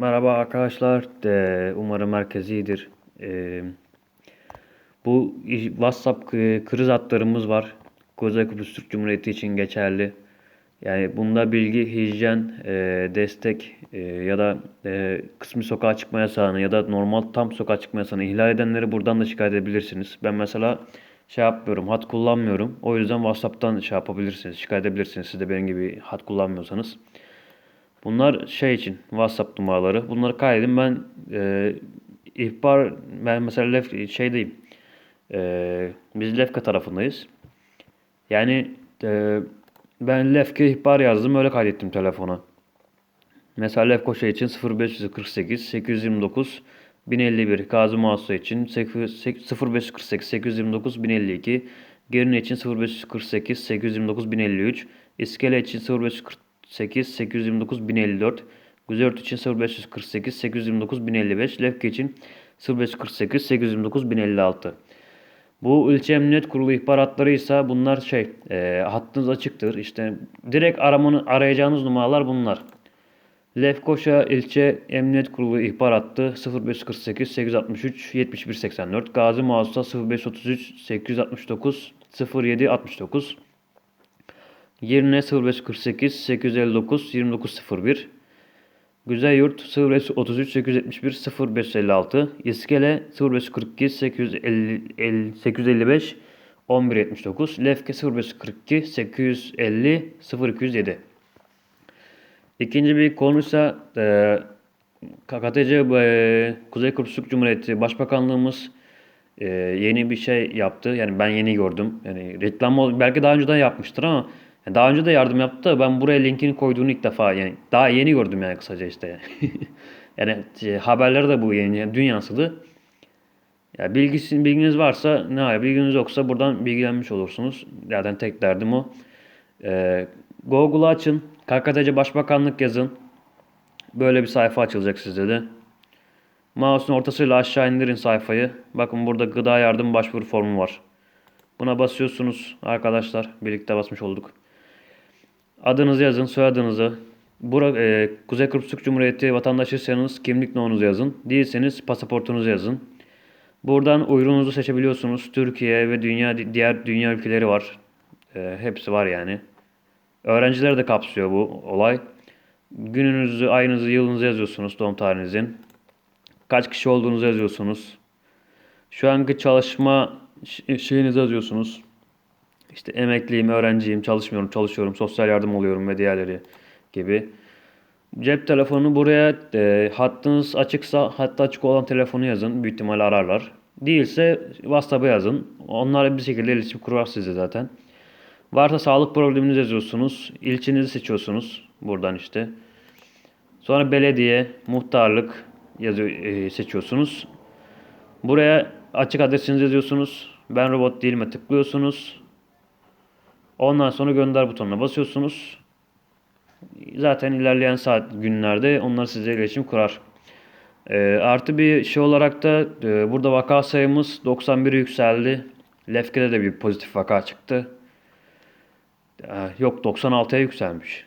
Merhaba arkadaşlar. Ee, umarım herkes iyidir. Ee, bu WhatsApp kriz hatlarımız var. Kuzey Kıbrıs Türk Cumhuriyeti için geçerli. Yani bunda bilgi, hijyen, e, destek e, ya da e, kısmi sokağa çıkma yasağını ya da normal tam sokağa çıkma yasağını ihlal edenleri buradan da şikayet edebilirsiniz. Ben mesela şey yapmıyorum, hat kullanmıyorum. O yüzden WhatsApp'tan şey yapabilirsiniz, şikayet edebilirsiniz. Siz de benim gibi hat kullanmıyorsanız. Bunlar şey için WhatsApp numaraları. Bunları kaydedin. Ben e, ihbar ben mesela Lef, şeydeyim. E, biz Lefka tarafındayız. Yani e, ben Lefke ihbar yazdım öyle kaydettim telefona. Mesela Lefkoşa için 0548 829 1051, Gazi Muhasa için 0548 829 1052, Girne için 0548 829 1053, İskele için 0548 829 1054, Güzert için 0548 829 1055, Lefke için 0548 829 1056. Bu ilçe emniyet kurulu ihbaratları ise bunlar şey e, hattınız açıktır. İşte direkt aramanı arayacağınız numaralar bunlar. Lefkoşa ilçe emniyet kurulu ihbar hattı 0548 863 7184 Gazi Muhasa 0533 869 0769 Yerine 0548 859 2901 Güzelyurt 0533 871 0556 İskele 0542 850 855 1179 Lefke 0542 850 0207 İkinci bir konuysa e, KKTC e, Kuzey Kıbrıs Cumhuriyeti Başbakanlığımız e, yeni bir şey yaptı. Yani ben yeni gördüm. Yani reklam belki daha önceden yapmıştır ama yani daha önce de yardım yaptı. da Ben buraya linkini koyduğunu ilk defa yani daha yeni gördüm yani kısaca işte. yani e, haberleri de bu yeni yani dün yansıdı. Ya bilgisi, bilginiz varsa ne var? Bilginiz yoksa buradan bilgilenmiş olursunuz. Zaten tek derdim o. Ee, Google'u açın. KKTC Başbakanlık yazın. Böyle bir sayfa açılacak sizde de. Mouse'un ortasıyla aşağı indirin sayfayı. Bakın burada gıda yardım başvuru formu var. Buna basıyorsunuz arkadaşlar. Birlikte basmış olduk. Adınızı yazın, soyadınızı. Bura, e, Kuzey Kıbrıs Türk Cumhuriyeti vatandaşıysanız kimlik numaranızı yazın. Değilseniz pasaportunuzu yazın. Buradan uyruğunuzu seçebiliyorsunuz. Türkiye ve dünya diğer dünya ülkeleri var. E, hepsi var yani. Öğrencileri de kapsıyor bu olay. Gününüzü, ayınızı, yılınızı yazıyorsunuz doğum tarihinizin. Kaç kişi olduğunuzu yazıyorsunuz. Şu anki çalışma şeyinizi yazıyorsunuz. İşte emekliyim, öğrenciyim, çalışmıyorum, çalışıyorum, sosyal yardım alıyorum ve diğerleri gibi. Cep telefonu buraya e, hattınız açıksa hatta açık olan telefonu yazın. Büyük ihtimalle ararlar. Değilse WhatsApp'a yazın. Onlar bir şekilde iletişim kurar size zaten. Varsa sağlık probleminizi yazıyorsunuz. İlçenizi seçiyorsunuz. Buradan işte. Sonra belediye, muhtarlık yazıyor, e, seçiyorsunuz. Buraya açık adresinizi yazıyorsunuz. Ben robot değilime tıklıyorsunuz. Ondan sonra gönder butonuna basıyorsunuz. Zaten ilerleyen saat günlerde onlar size iletişim kurar. E, artı bir şey olarak da e, burada vaka sayımız 91'e yükseldi. Lefke'de de bir pozitif vaka çıktı. Ee, Yok 96'ya yükselmiş.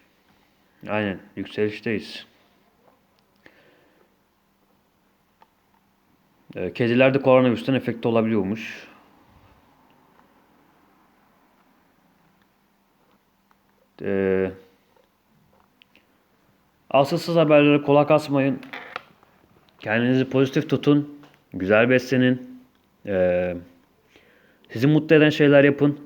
Aynen yükselişteyiz. Ee, Kedilerde koronavirüsten efekti olabiliyormuş. Ee, Asılsız haberlere kulak asmayın. Kendinizi pozitif tutun. Güzel beslenin. Ee, sizi mutlu eden şeyler yapın.